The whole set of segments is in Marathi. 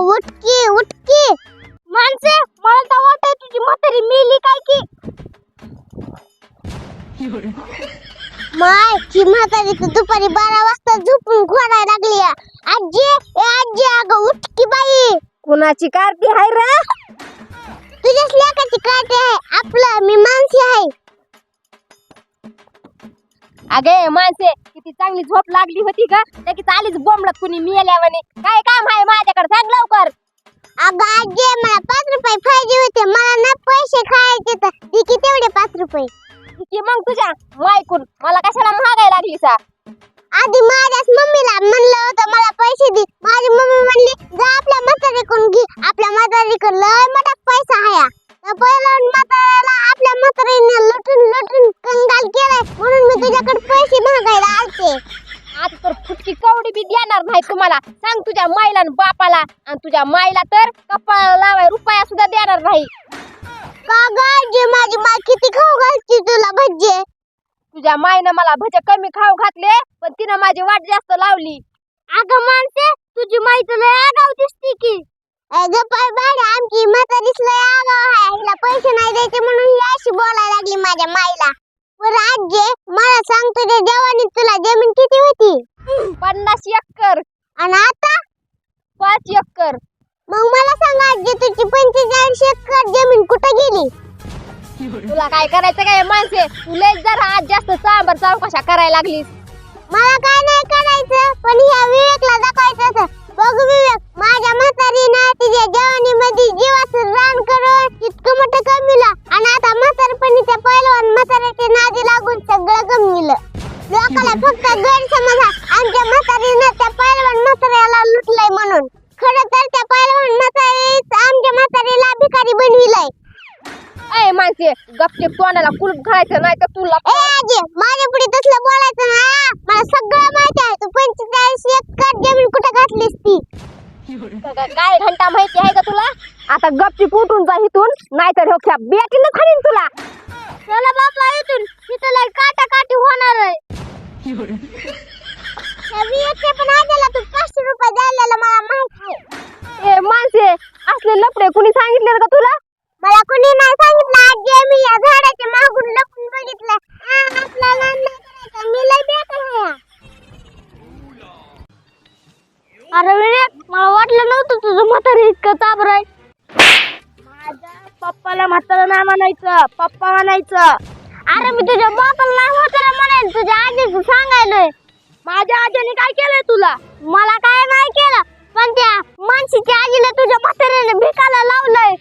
अगं उठकी उठकी. माणसे मला तर वाटत तुझी म्हातारी मेली काय की. माय ही म्हातारी तर दुपारी बारा वाजता झोपून खोडायला लागली आहे. आजी ए आजी अगं उठकी बाई. कुणाची कारती हाय रे? तुझ्याच लेकाची काटे आहे. आपलं मी माणसी आहे. अगे माणसे किती चांगली झोप लागली होती का लगेच आलीच बोंबलत कुणी मिळाल्यावाने काय काम आहे माझ्याकडे? सांग लवकर. अगं आजी मला पाच रुपये पाहिजे होते. मला ना पैसे खायचे तर दे की तेवढे पाच रुपये? की मग तुझ्या मायकून. मला कशाला महागायला लागली सा आधी माझ्याच मम्मीला म्हणलं होतं मला पैसे दे. तुझ्या माईला तर कपाळाला लावाय रुपया सुद्धा देणार नाही. का ग आजी माझी माय किती खाऊ घालती तुला भज्जे? तुझ्या माईनं मला भजे कमी खाऊ घातले पण तिनं माझी वाट जास्त लावली. अगं माणसे तुझी माई तर लय आगाव दिसती की. अगं पाय बाड आमची म्हातारीच लय आगाव आहे. हिला पैसे नाही द्यायचे म्हणून ही अशी बोलायला लागली माझ्या माईला. बरं आजी मला सांग तुझ्या जवानीत तुला जमीन किती होती? पन्नास एकर. आणि आता? पाच एकर. मग मला सांग आजी तुझी पंचेचाळीस एकर जमीन कुठं गेली? तुला काय करायचं काय माणसे? तू लय जरा आज जास्त सांबर चौकशा करायला लागलीस. मला काय नाही करायचं पण ह्या विवेकला दाखवायचं बघ विवेक माझ्या म्हातारीनं तिच्या जवानीमध्ये जीवाचं रान करून इतकं मोठं कमिलं आणि आता घालायचं नाही तर तुला ए आजी माझ्या पुढे तसलं बोलायचं ना मला सगळं माहिती आहे. तू पंचेचाळीस एकर जमीन कुठं घातलीस ती? काय घंटा माहिती आहे का तुला? आता गपची फुटून जा इथून नाहीतर हो ख्या बेटीनं खालीन तुला. चला बापा इथून. तिथं लय काटा काटी होणार आहे. पण तू पाचशे रुपये द्यायला मला माहीत आहे. ए माणसे असले लपडे कुणी सांगितले का तुला? मला कोणी नाही सांगितलं आजी मी या झाडाच्या मागून लपून बघितलं. आपल्याला मी लय बेकार आहे. अरे विनय मला वाटलं नव्हतं तुझं म्हातारी इतकं चाबर आहे. माझ्या पप्पाला म्हातारा नाही म्हणायचं पप्पा म्हणायचं. अरे मी तुझ्या बापाला नाही म्हातारा म्हणायचं तुझ्या आजीचं सांगायलोय. माझ्या आजीने काय केलंय तुला? मला काय नाही केलं. पण त्या मानसीच्या आजीला तुझ्या म्हाताऱ्याने भिकाला लावलंय.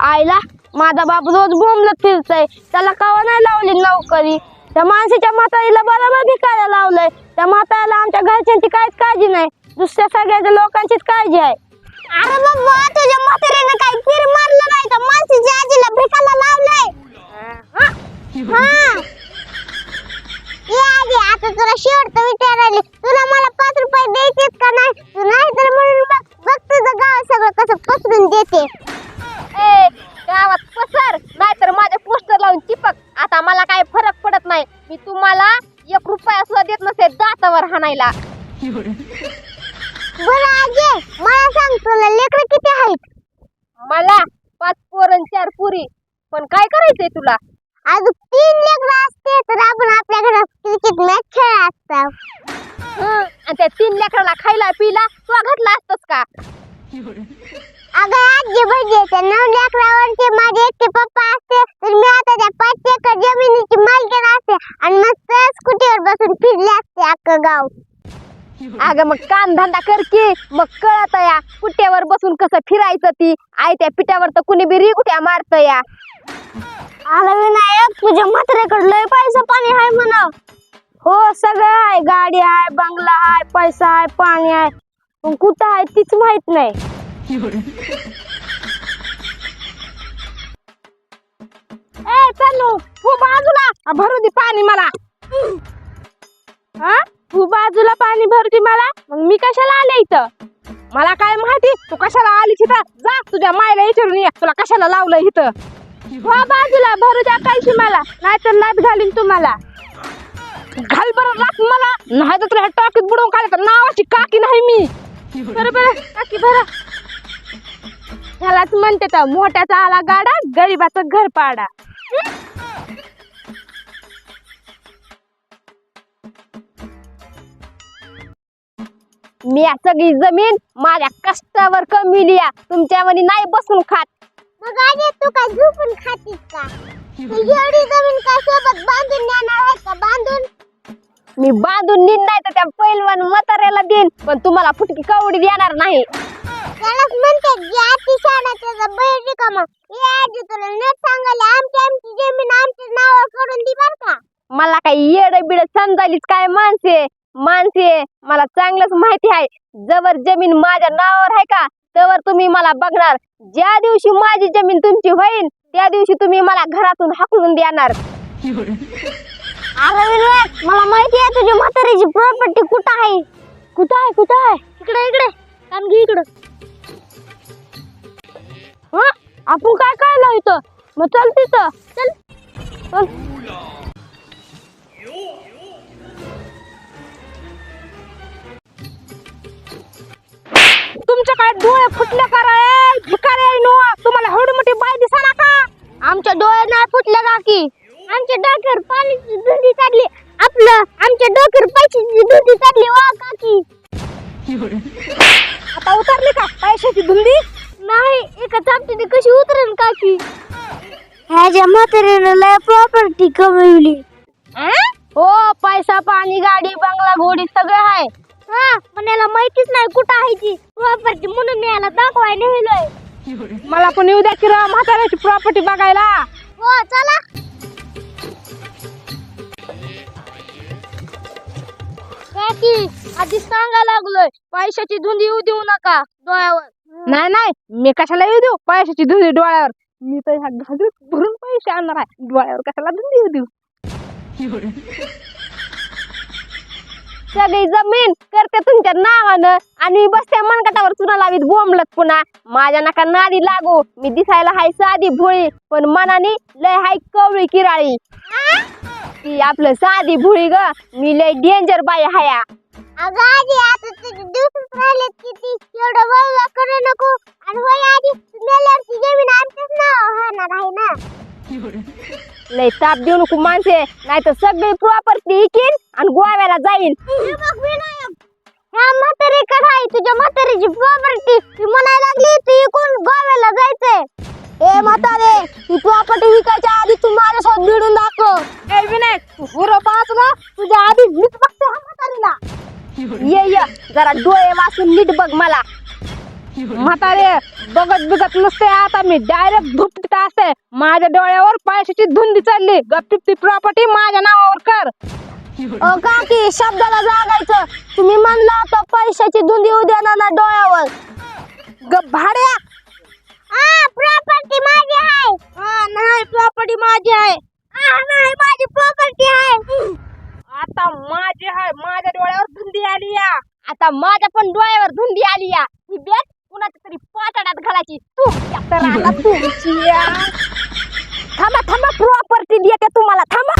आईला माझा बाप रोज बोंबलत फिरतय. त्याला कवा नाही लावली नोकरी. त्या माणसाच्या म्हातारीला बरोबर भिकायला लावलंय. त्या म्हाताऱ्याला आमच्या घरच्यांची काहीच काळजी नाही. दुसऱ्या सगळ्या लोकांचीच काळजी आहे. अरे बाबा तुझ्या म्हाताऱ्याने काही तीर मारलं नाही तर मानसीच्या आजीला भिकाला लावलंय. हा. ये आजी आता तुला शेवटचं विचारायले तुला मला पाच रुपये द्यायचेत का नाही? तू नाही तर म्हणून बघ बघ तुझं गाव सगळं कसं पसरून देते. ए गावात पसर नाहीतर माझे पोस्टर लावून चिपक. आता मला काय फरक पडत नाही. मी तुम्हाला एक रुपया सुद्धा देत नसे दातावर हाणायला. बरं आजी मला सांग तुला लेकरं किती आहेत? मला पाच पोरं आणि चार पुरी. पण काय करायचंय तुला? अजून तीन लेकरं असते तर आपण मॅच खेळला असता. हं, आणि त्या तीन लेकराला खायला पिला तू घातला असतस का? अगं आजी म्हणजे त्या नऊ लेकरावरचे माझे एकटे पप्पा असते तर मी आता त्या पाच एकर जमिनीची मालकीण असते आणि मस्त स्कूटीवर बसून फिरले असते अख्खं गाव. अगं मग काम धंदा कर की. मग कळत या कुट्यावर बसून कसं फिरायचं ती. आई त्या पिठावर तर कुणी बी रिकुट्या मारत या. आला विनायक तुझ्या म्हाताऱ्याकडे लय पैसा पाणी आहे म्हणा हो सगळं आहे. गाडी आहे बंगला आहे पैसा आहे पाणी आहे. पण कुठं आहे तीच माहीत नाही. ए चालू तू बाजूला. आ, भरू दे पाणी मला. हा तू बाजूला पाणी भरू दे मला. मग मी कशाला आले इथं? मला काय माहिती? तू कशाला आली तिथं जा तुझ्या मायला विचारून ये. तुला कशाला लावलं इथं? हो बाजूला भरू द्या पैसे मला. नाहीतर लाच घालीन तुम्हाला. घाल बरं लाच मला. नाही तर तुला ह्या टाकीत बुडवून खाली तर नावाची काकी नाही मी. बरं काकी बरं. ह्यालाच म्हणते तर मोठ्याचा आला गाडा गरीबाचा घर पाडा. मी या सगळी जमीन माझ्या कष्टावर कमी लिया तुमच्या मनी नाही बसून खात. मग आधी तू काय झोपून खातीस का? एवढी जमीन काय सोबत बांधून नेणार आहे का? बांधून? मी बांधून नीन नाही तर त्या पैलवान म्हाताऱ्याला देईन. पण तुम्हाला फुटकी कवडी देणार नाही. त्यालाच म्हणते की अति शहाणा त्याचा बैल रिकामा. ये आजी तुला नीट सांगायला आमची आमची जमीन आमच्या नावावर करून दे बर का. मला काही येड बिड समजायलीच काय माणसे? माणसे मला चांगलंच माहिती आहे. जवळ जमीन माझ्या नावावर आहे का तवर तुम्ही मला बघणार. ज्या दिवशी माझी जमीन तुमची होईल त्या दिवशी तुम्ही मला घरातून हाकलून देणार. अरे विनोद मला माहिती आहे तुझी म्हातारीची प्रॉपर्टी कुठं आहे? कुठं आहे कुठं आहे? इकडे इकडे. कामगी इकडं. हा? आपण काय काय लावतो मग चल तिथं. चल. चल. तुमच्या काय डोळे फुटले कराय रे? आहे नो. तुम्हाला एवढी मोठी बाय दिसा ना का? आमच्या डोळे नाही फुटले काकी आमच्या डोक्यावर पाण्याची दुधी चालली आपलं आमच्या डोक्यावर पैशाची चालली वा काकी आता उतरली का? पैशाची धुंदी? नाही एका चापटीने कशी उतरेल काकी ह्याच्या म्हातारीनं लय प्रॉपर्टी कमवली. हो पैसा पाणी गाडी बंगला घोडी सगळं आहे. हा पण याला माहितीच नाही कुठं आहे ती. प्रॉपर्टी म्हणून मी याला दाखवायला नेलोय. मला पण येऊ द्या की म्हाताऱ्याची प्रॉपर्टी बघायला. हो चला. काकी आधी सांगा लागलोय पैशाची धुंदी येऊ देऊ नका डोळ्यावर. नाही नाही मी कशाला येऊ देऊ? पैशाची धुंदी डोळ्यावर. मी तर ह्या घालून भरून पैसे आणणार आहे. डोळ्यावर कशाला धुंदी येऊ देऊ? सगळी जमीन करते तुमच्या नावानं आणि बसते मनगटावर चुना लावीत बोंबलत पुन्हा. माझ्या नका नादी लागू. मी दिसायला हाय साधी भोळी पण मनाने लय हाय कवळी किराळी. ती आपलं साधी भोळी ग. मी लय डेंजर बाई हाया. अगं आधी आता तुझे दिवसच राहिलेत किती एवढं वळवा करू नको. आणि होय आधी मेल्यावरची जमीन आमच्याच नाव होणार आहे ना. लय ताप देऊ नको माणसे नाही तर सगळी प्रॉपर्टी इकीन आणि गोव्याला जाईन. हे बघ विनायक ह्या म्हातारीकडे आहे तुझ्या म्हातारीची प्रॉपर्टी ती म्हणायला लागली तू इकून गोव्याला जायचंय ए म्हातारे ही प्रॉपर्टी विकायच्या आधी तू माझ्यासोबत भिडून दाखव ए विनायक तू हुरो पाहत ना तुझ्या आधी मीच बघते हा म्हातारीला ये ये. जरा डोळे वाचून नीट बघ मला. म्हातारे बघत बघत नसते आता मी डायरेक्ट धुपटीत असते. माझ्या डोळ्यावर पैशाची धुंदी चालली. गपचिप ती प्रॉपर्टी माझ्या नावावर कर. अ काकी शब्दाला जागायचं. तुम्ही म्हणलं तर पैशाची धुंदी येऊ देणार ना डोळ्यावर. ग भाड्या. हा प्रॉपर्टी माझी आहे. हा नाही प्रॉपर्टी माझी आहे. हा नाही माझी प्रॉपर्टी आहे. आता माझे हाय माझ्या डोळ्यावर धुंदी आली या. आता माझ्या पण डोळ्यावर धुंदी आली या. ही बॅग कुणाच्या तरी पाटाड्यात घालायची. तू थांबा थांबा प्रॉपर्टी देते तुम्हाला. थांबा.